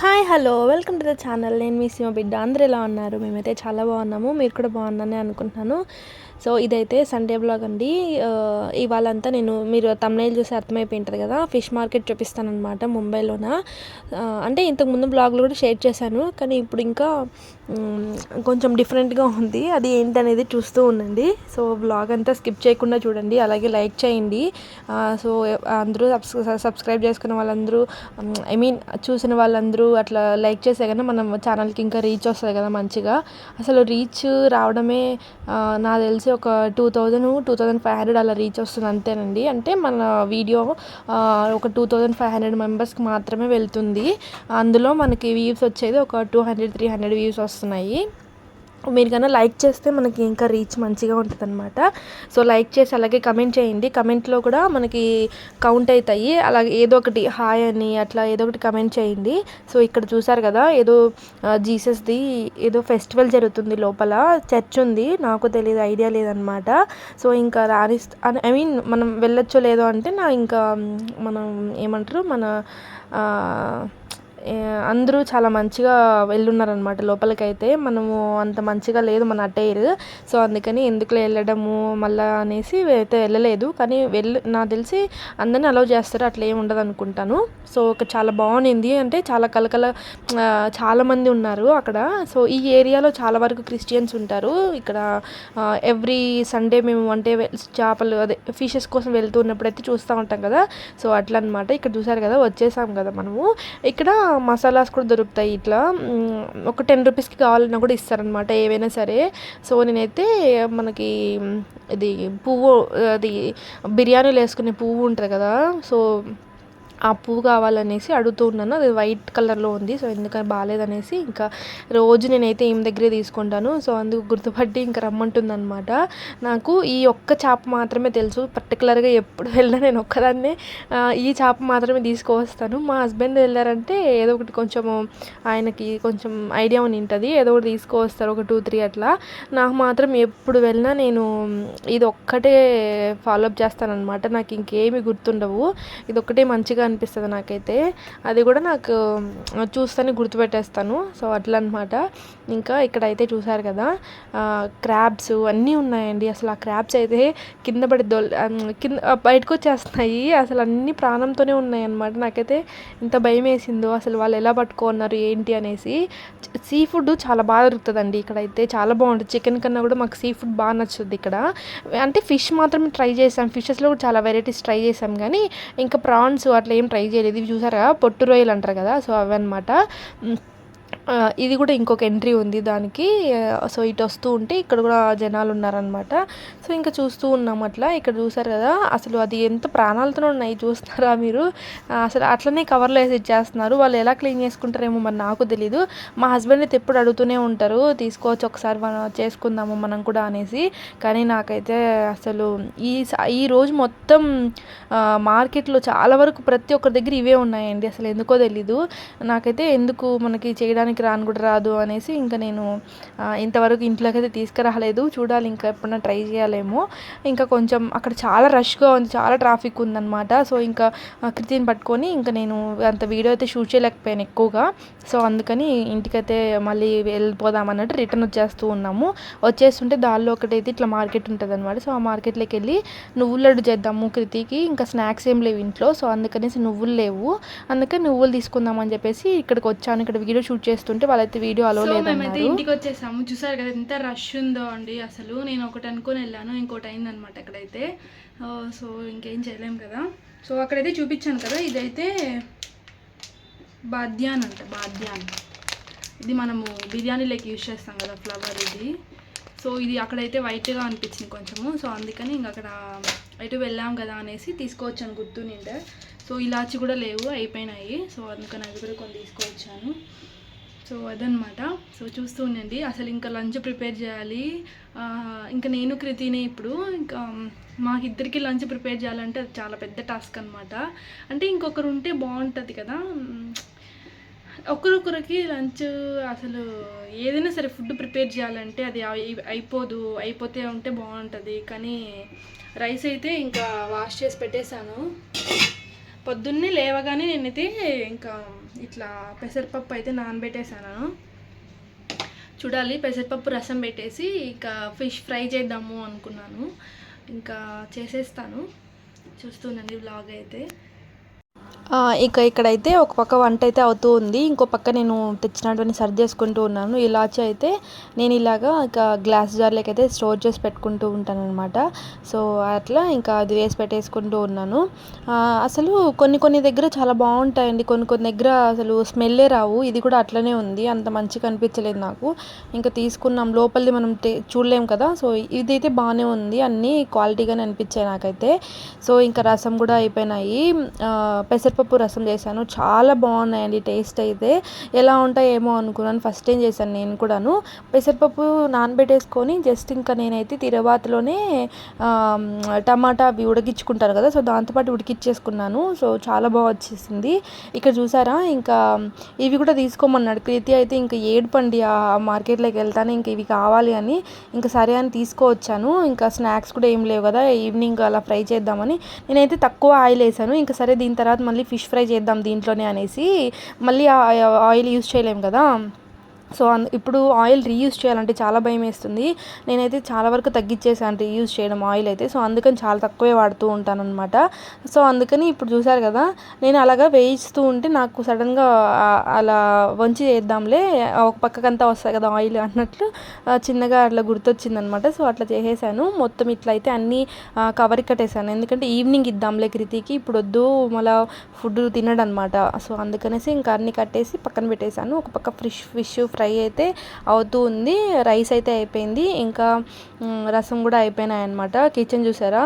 Ha! Hi hello. Welcome to the channel. నేను మీ సీమ బిడ్డ. అందరూ ఎలా ఉన్నారు? మేమైతే చాలా బాగున్నాము. మీరు కూడా బాగున్నారని అనుకుంటున్నాను. సో ఇదైతే సండే బ్లాగ్ అండి. ఇవాళంతా నేను మీరు తమిళ చూసి అర్థమైపోయి ఉంటుంది కదా? ఫిష్ మార్కెట్ చూపిస్తానమాట ముంబైలోన. అంటే ఇంతకు ముందు బ్లాగ్లో కూడా షేర్ చేశాను. కానీ ఇప్పుడు ఇంకా కొంచెం డిఫరెంట్గా ఉంది. అది ఏంటనేది చూస్తూ ఉండండి. సో బ్లాగ్ అంతా స్కిప్ చేయకుండా చూడండి. అలాగే లైక్ చేయండి. సో అందరూ సబ్స్- సబ్స్క్రైబ్ చేసుకున్న వాళ్ళందరూ ఐ మీన్ చూసిన వాళ్ళందరూ అట్లా అట్లా లైక్ చేసే కన్నా మనం ఛానల్కి ఇంకా రీచ్ వస్తుంది కదా మంచిగా. అసలు రీచ్ రావడమే నాకు తెలిసి ఒక two thousand two thousand five hundred అలా రీచ్ వస్తుంది అంతేనండి. అంటే మన వీడియో ఒక టూ థౌజండ్ ఫైవ్ హండ్రెడ్ మెంబర్స్కి మాత్రమే వెళ్తుంది. అందులో మనకి వ్యూస్ వచ్చేది ఒక two hundred three hundred views వస్తున్నాయి. మీరు కన్నా లైక్ చేస్తే మనకి ఇంకా రీచ్ మంచిగా ఉంటుంది అనమాట సో లైక్ చేసి అలాగే కమెంట్ చేయండి. కమెంట్లో కూడా మనకి కౌంట్ అవుతాయి. అలాగే ఏదో ఒకటి హాయ్ అని అట్లా ఏదో ఒకటి కమెంట్ చేయండి. సో ఇక్కడ చూసారు కదా ఏదో జీసస్ది ఏదో ఫెస్టివల్ జరుగుతుంది లోపల. చర్చ్ ఉంది. నాకు తెలియదు ఐడియా లేదనమాట సో ఇంకా రాని ఐ మీన్ మనం వెళ్ళొచ్చో లేదో అంటే నా ఇంకా మనం ఏమంటారు మన అందరూ చాలా మంచిగా వెళ్ళున్నారనమాట లోపలికైతే మనము అంత మంచిగా లేదు మన అటైర్. సో అందుకని ఎందుకు వెళ్ళడము మళ్ళా అనేసి అయితే వెళ్ళలేదు. కానీ వెళ్ళ నాకు తెలిసి అందరిని అలౌ చేస్తారు అట్లా ఏమి ఉండదు అనుకుంటాను. సో ఒక చాలా బాగుంది అంటే చాలా కలకల చాలామంది ఉన్నారు అక్కడ. సో ఈ ఏరియాలో చాలా వరకు క్రిస్టియన్స్ ఉంటారు. ఇక్కడ ఎవ్రీ సండే మేము అంటే చేపలు అదే ఫిషెస్ కోసం వెళ్తున్నప్పుడు అయితే చూస్తూ ఉంటాం కదా. సో అట్లా అనమాట ఇక్కడ చూసారు కదా వచ్చేసాం కదా మనము. ఇక్కడ మసాలాస్ కూడా దొరుకుతాయి ఇట్లా. ఒక టెన్ రూపీస్కి కావాలన్నా కూడా ఇస్తారనమాట ఏవైనా సరే. సో నేనైతే మనకి ఇది పువ్వు అది బిర్యానీలో వేసుకునే పువ్వు ఉంటుంది కదా. సో ఆ పువ్వు కావాలనేసి అడుగుతూ ఉన్నాను. అది వైట్ కలర్లో ఉంది. సో ఎందుకని బాగాలేదనేసి ఇంకా రోజు నేనైతే ఈమె దగ్గరే తీసుకుంటాను. సో అందుకు గుర్తుపట్టి ఇంకా రమ్మంటుంది అనమాట నాకు ఈ ఒక్క చేప మాత్రమే తెలుసు. పర్టికులర్గా ఎప్పుడు వెళ్ళినా నేను ఒక్కదాన్నే ఈ చేప మాత్రమే తీసుకువస్తాను. మా హస్బెండ్ వెళ్ళారంటే ఏదో ఒకటి కొంచెం ఆయనకి కొంచెం ఐడియా ఉంటుంది ఏదో ఒకటి తీసుకువస్తారు. ఒక టూ త్రీ అట్లా. నాకు మాత్రం ఎప్పుడు వెళ్ళినా నేను ఇది ఒక్కటే ఫాలోఅప్ చేస్తానన్నమాట. నాకు ఇంకేమి గుర్తుండవు. ఇది ఒక్కటే మంచిగా అనిపిస్తుంది నాకైతే. అది కూడా నాకు చూస్తేనే గుర్తుపెట్టేస్తాను. సో అట్లా అనమాట ఇంకా ఇక్కడైతే చూసారు కదా క్రాబ్స్ అన్నీ ఉన్నాయండి. అసలు ఆ క్రాబ్స్ అయితే కింద పడి దొల్ కింద బయటకు వచ్చేస్తున్నాయి అసలు అన్ని ప్రాణంతోనే ఉన్నాయి అనమాట నాకైతే ఇంత భయం వేసిందో అసలు వాళ్ళు ఎలా పట్టుకున్నారు ఏంటి అనేసి. సీ ఫుడ్ చాలా బాగా దొరుకుతుందండి ఇక్కడైతే. చాలా బాగుంటుంది. చికెన్ కన్నా కూడా మాకు సీ ఫుడ్ బాగా నచ్చుతుంది ఇక్కడ. అంటే ఫిష్ మాత్రమే ట్రై చేసాం. ఫిషెస్లో కూడా చాలా వెరైటీస్ ట్రై చేసాం. కానీ ఇంకా ప్రాన్స్ అట్లా ఏం ట్రై చేయలేదు. ఇవి చూసారా? పొట్టు రొయ్యలు అంటారు కదా సో అవన్నమాట. ఇది కూడా ఇంకొక ఎంట్రీ ఉంది దానికి. సో ఇటు వస్తూ ఉంటే ఇక్కడ కూడా జనాలు ఉన్నారనమాట సో ఇంకా చూస్తూ ఉన్నాం అట్లా. ఇక్కడ చూసారు కదా అసలు అది ఎంత ప్రాణాలతో ఉన్నాయి చూస్తున్నారా మీరు? అసలు అట్లనే కవర్లో వేసి ఇచ్చేస్తున్నారు. వాళ్ళు ఎలా క్లీన్ చేసుకుంటారేమో మరి నాకు తెలీదు. మా హస్బెండ్ అయితే ఎప్పుడు అడుగుతూనే ఉంటారు తీసుకోవచ్చు ఒకసారి మనం చేసుకుందాము మనం కూడా అనేసి. కానీ నాకైతే అసలు ఈ స- ఈ రోజు మొత్తం మార్కెట్లో చాలా వరకు ప్రతి ఒక్కరి దగ్గర ఇవే ఉన్నాయండి. అసలు ఎందుకో తెలీదు. నాకైతే ఎందుకు మనకి చేయడానికి రాను కూడా రాదు అనేసి ఇంకా నేను ఇంతవరకు ఇంట్లోకి అయితే తీసుకురాలేదు. చూడాలి ఇంకా ఎప్పుడైనా ట్రై చేయాలేమో. ఇంకా కొంచెం అక్కడ చాలా రష్గా ఉంది చాలా ట్రాఫిక్ ఉందన్నమాట. సో ఇంకా కృతిని పట్టుకొని ఇంకా నేను అంత వీడియో అయితే షూట్ చేయలేకపోయాను ఎక్కువగా. సో అందుకని ఇంటికైతే మళ్ళీ వెళ్ళిపోదాం అన్నట్టు రిటర్న్ వచ్చేస్తూ ఉన్నాము. వచ్చేస్తుంటే దానిలో ఒకటైతే ఇట్లా మార్కెట్ ఉంటుంది అనమాట సో ఆ మార్కెట్లోకి వెళ్ళి నువ్వులు లడ్డు చేద్దాము కృతికి. ఇంకా స్నాక్స్ ఏం లేవు ఇంట్లో. సో అందుకనేసి నువ్వులు లేవు. అందుకని నువ్వులు తీసుకుందామని చెప్పేసి ఇక్కడికి వచ్చాను. ఇక్కడ వీడియో షూట్ చేస్తుంటే వాళ్ళైతే వీడియో అలో లేదన్నారు. ఇంటికి వచ్చేసాము చూసారు కదా ఎంత రష్ ఉందో అండి అసలు. నేను ఒకటి అనుకొని వెళ్ళాను ఇంకోటి అయిందనమాట అక్కడైతే సో ఇంకేం చేయలేం కదా. సో అక్కడైతే చూపించాను కదా ఇదైతే బాద్యాన్ అంట బాద్యాన్ ఇది మనము బిర్యానీలోకి యూజ్ చేస్తాం కదా ఫ్లవర్ ఇది. సో ఇది అక్కడైతే వైట్గా అనిపించింది కొంచెము. సో అందుకని ఇంక అక్కడ ఎటు వెళ్ళాం కదా అనేసి తీసుకోవచ్చాను గుర్తు నిండే. సో ఇలాచి కూడా లేవు అయిపోయినాయి. సో అందుకని అవి కూడా కొన్ని తీసుకువచ్చాను. సో అదనమాట సో చూస్తూ ఉండండి. అసలు ఇంకా లంచ్ ప్రిపేర్ చేయాలి. ఇంకా నేను కృతినే ఇప్పుడు ఇంకా మాకిద్దరికి లంచ్ ప్రిపేర్ చేయాలంటే అది చాలా పెద్ద టాస్క్ అనమాట అంటే ఇంకొకరు ఉంటే బాగుంటుంది కదా. ఒకరొకరికి లంచ్ అసలు ఏదైనా సరే ఫుడ్ ప్రిపేర్ చేయాలంటే అది అయిపోదు. అయిపోతే ఉంటే బాగుంటుంది. కానీ రైస్ అయితే ఇంకా వాష్ చేసి పెట్టేశాను. పొద్దున్నే లేవగానే నేనైతే ఇంకా ఇట్లా పెసరపప్పు అయితే నానబెట్టేసాను చూడాలి పెసరపప్పు రసం పెట్టేసి ఇంకా ఫిష్ ఫ్రై చేద్దాము అనుకున్నాను. ఇంకా చేసేస్తాను. చూస్తుండండి వ్లాగ్ అయితే. ఇక ఇక్కడైతే ఒక పక్క వంట అయితే అవుతూ ఉంది. ఇంకో పక్క నేను తెచ్చినటువంటి సర్ది చేసుకుంటూ ఉన్నాను. ఇలాచి అయితే నేను ఇలాగా ఇక గ్లాస్ జార్లోకి అయితే స్టోర్ చేసి పెట్టుకుంటూ ఉంటాను అనమాట సో అట్లా ఇంకా అది వేసి పెట్టేసుకుంటూ ఉన్నాను. అసలు కొన్ని కొన్ని దగ్గర చాలా బాగుంటాయండి. కొన్ని కొన్ని దగ్గర అసలు స్మెల్లే రావు. ఇది కూడా అట్లనే ఉంది. అంత మంచిగా అనిపించలేదు నాకు. ఇంకా తీసుకున్నాం. లోపలిది మనం చూడలేం కదా. సో ఇదైతే బాగానే ఉంది. అన్నీ క్వాలిటీగానే అనిపించాయి నాకైతే. సో ఇంకా రసం కూడా అయిపోయినాయి. పెసరపప్పు రసం చేశాను. చాలా బాగున్నాయండి టేస్ట్ అయితే. ఎలా ఉంటాయేమో అనుకున్నాను. ఫస్ట్ టైం చేశాను నేను కూడాను పెసరపప్పు నానబెట్టేసుకొని జస్ట్ ఇంకా నేనైతే తిరవాతలోనే టమాటా అవి ఉడికించుకుంటాను కదా సో దాంతోపాటు ఉడికిచ్చేసుకున్నాను. సో చాలా బాగా వచ్చేసింది. ఇక్కడ చూసారా ఇంకా ఇవి కూడా తీసుకోమన్నాడు. ప్రీతి అయితే ఇంకా ఏడుపండి ఆ మార్కెట్లోకి వెళ్తాను ఇంకా ఇవి కావాలి అని ఇంకా సరే అని తీసుకోవచ్చాను. ఇంకా స్నాక్స్ కూడా ఏం లేవు కదా ఈవినింగ్ అలా ఫ్రై చేద్దామని. నేనైతే తక్కువ ఆయిల్ వేసాను. ఇంకా సరే దీని తర్వాత మళ్ళీ ఫిష్ ఫ్రై చేద్దాం దీంట్లోనే అనేసి మళ్ళీ ఆయిల్ యూస్ చేయలేము కదా? సో అన్ ఇప్పుడు ఆయిల్ రీయూజ్ చేయాలంటే చాలా భయం వేస్తుంది. నేనైతే చాలా వరకు తగ్గించేసాను రీయూజ్ చేయడం ఆయిల్ అయితే. సో అందుకని చాలా తక్కువే వాడుతూ ఉంటాను అనమాట సో అందుకని ఇప్పుడు చూసారు కదా నేను అలాగా వేయిస్తూ ఉంటే నాకు సడన్గా అలా వంచి చేద్దాంలే ఒక పక్కకంతా వస్తాయి కదా ఆయిల్ అన్నట్లు చిన్నగా అట్లా గుర్తొచ్చిందనమాట సో అట్లా చేసేసాను. మొత్తం ఇట్లా అయితే అన్నీ కవర్ కట్టేశాను ఎందుకంటే ఈవినింగ్ ఇద్దాంలే కృతికి ఇప్పుడు వద్దు మళ్ళీ ఫుడ్ తినడనమాట సో అందుకనేసి ఇంకా అన్ని కట్టేసి పక్కన పెట్టేశాను ఒక పక్క ఫిష్ ఫిష్ ఫ్రై అయితే అవుతూ ఉంది. రైస్ అయితే అయిపోయింది. ఇంకా రసం కూడా అయిపోయినాయి అనమాట కిచెన్ చూసారా?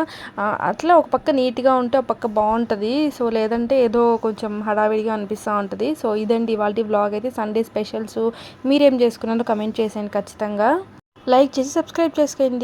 అట్లా ఒక పక్క నీట్గా ఉంటే ఒక పక్క బాగుంటుంది. సో లేదంటే ఏదో కొంచెం హడావిడిగా అనిపిస్తూ ఉంటుంది. సో ఇదండి ఇవాళ వ్లాగ్ అయితే. సండే స్పెషల్స్ మీరేం చేసుకున్నారో కమెంట్ చేసేయండి ఖచ్చితంగా. లైక్ చేసి సబ్స్క్రైబ్ చేసుకోండి.